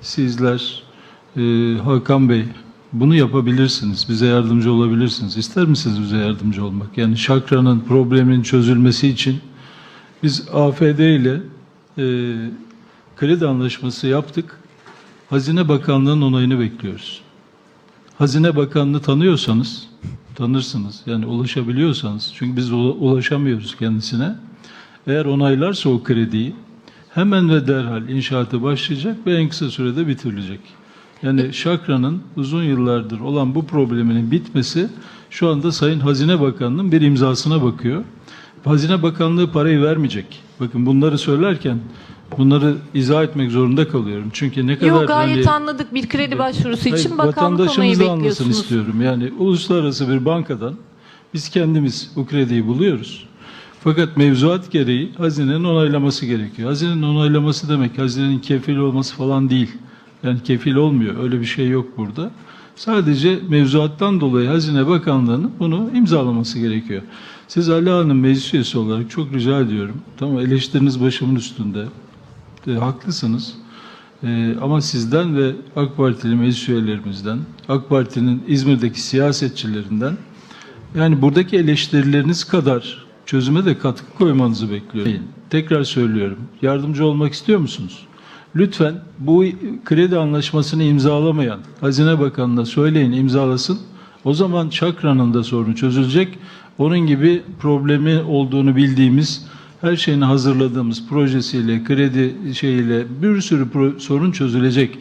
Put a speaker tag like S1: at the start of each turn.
S1: sizler, e, Hakan Bey bunu yapabilirsiniz. Bize yardımcı olabilirsiniz. İster misiniz bize yardımcı olmak? Yani şakranın probleminin çözülmesi için biz AFD ile e, kredi anlaşması yaptık. Hazine Bakanlığı'nın onayını bekliyoruz. Hazine Bakanlığı tanıyorsanız, tanırsınız. Yani ulaşabiliyorsanız, çünkü biz ula- ulaşamıyoruz kendisine. Eğer onaylarsa o krediyi hemen ve derhal inşaatı başlayacak ve en kısa sürede bitirilecek. Yani Şakra'nın uzun yıllardır olan bu probleminin bitmesi şu anda Sayın Hazine Bakanı'nın bir imzasına bakıyor. Hazine Bakanlığı parayı vermeyecek. Bakın bunları söylerken bunları izah etmek zorunda kalıyorum. Çünkü ne kadar
S2: Yok gayet
S1: hani-
S2: anladık bir kredi başvurusu için
S1: Hayır,
S2: bakanlık onayı bekliyorsunuz.
S1: istiyorum. Yani uluslararası bir bankadan biz kendimiz bu krediyi buluyoruz. Fakat mevzuat gereği hazinenin onaylaması gerekiyor. Hazinenin onaylaması demek hazinenin kefil olması falan değil. Yani kefil olmuyor. Öyle bir şey yok burada. Sadece mevzuattan dolayı Hazine Bakanlığı'nın bunu imzalaması gerekiyor. Siz Ali Hanım meclis üyesi olarak çok rica ediyorum. Tamam eleştiriniz başımın üstünde. E, haklısınız. Ee, ama sizden ve AK Partili meclis üyelerimizden, AK Parti'nin İzmir'deki siyasetçilerinden yani buradaki eleştirileriniz kadar çözüme de katkı koymanızı bekliyorum. Tekrar söylüyorum. Yardımcı olmak istiyor musunuz? Lütfen bu kredi anlaşmasını imzalamayan Hazine Bakanı'na söyleyin imzalasın. O zaman Çakra'nın da sorunu çözülecek. Onun gibi problemi olduğunu bildiğimiz her şeyini hazırladığımız projesiyle, kredi şeyiyle bir sürü sorun çözülecek.